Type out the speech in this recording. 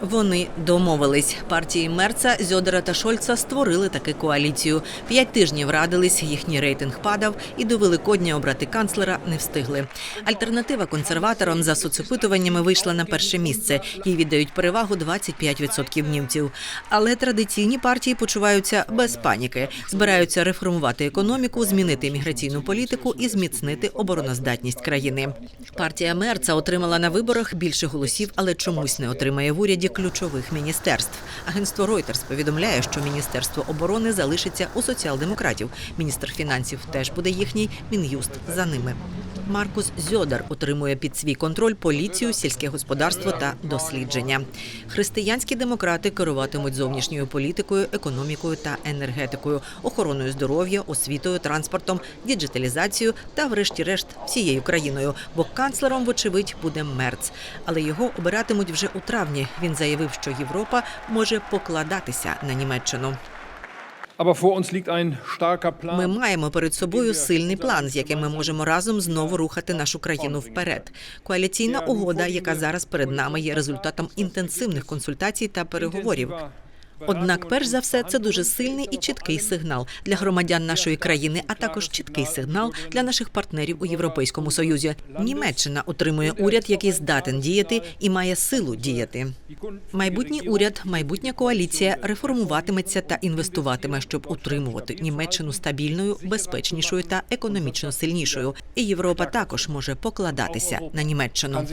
Вони домовились. Партії Мерца, Зьодера та Шольца створили таки коаліцію. П'ять тижнів радились, їхній рейтинг падав, і до Великодня обрати канцлера не встигли. Альтернатива консерваторам за соцопитуваннями вийшла на перше місце. Їй віддають перевагу 25% німців. Але традиційні партії почуваються без паніки, збираються реформувати економіку, змінити міграційну політику і зміцнити обороноздатність країни. Партія Мерца отримала на виборах більше голосів, але чомусь не отримає в уряді ключових міністерств. Агентство Reuters повідомляє, що міністерство оборони залишиться у соціал-демократів. Міністр фінансів теж буде їхній. Мін'юст за ними. Маркус Зьодар отримує під свій контроль поліцію, сільське господарство та дослідження. Християнські демократи керуватимуть зовнішньою політикою, економікою та енергетикою, охороною здоров'я, освітою, транспортом, діджиталізацією та, врешті-решт, всією країною. Бо канцлером, вочевидь, буде Мерц. Але його обиратимуть вже у травні. Він заявив, що Європа може покладатися на Німеччину. Ми маємо перед собою сильний план, з яким ми можемо разом знову рухати нашу країну вперед. Коаліційна угода, яка зараз перед нами, є результатом інтенсивних консультацій та переговорів. Однак, перш за все, це дуже сильний і чіткий сигнал для громадян нашої країни, а також чіткий сигнал для наших партнерів у Європейському Союзі. Німеччина отримує уряд, який здатен діяти і має силу діяти. Майбутній уряд, майбутня коаліція реформуватиметься та інвестуватиме, щоб утримувати Німеччину стабільною, безпечнішою та економічно сильнішою. І Європа також може покладатися на Німеччину.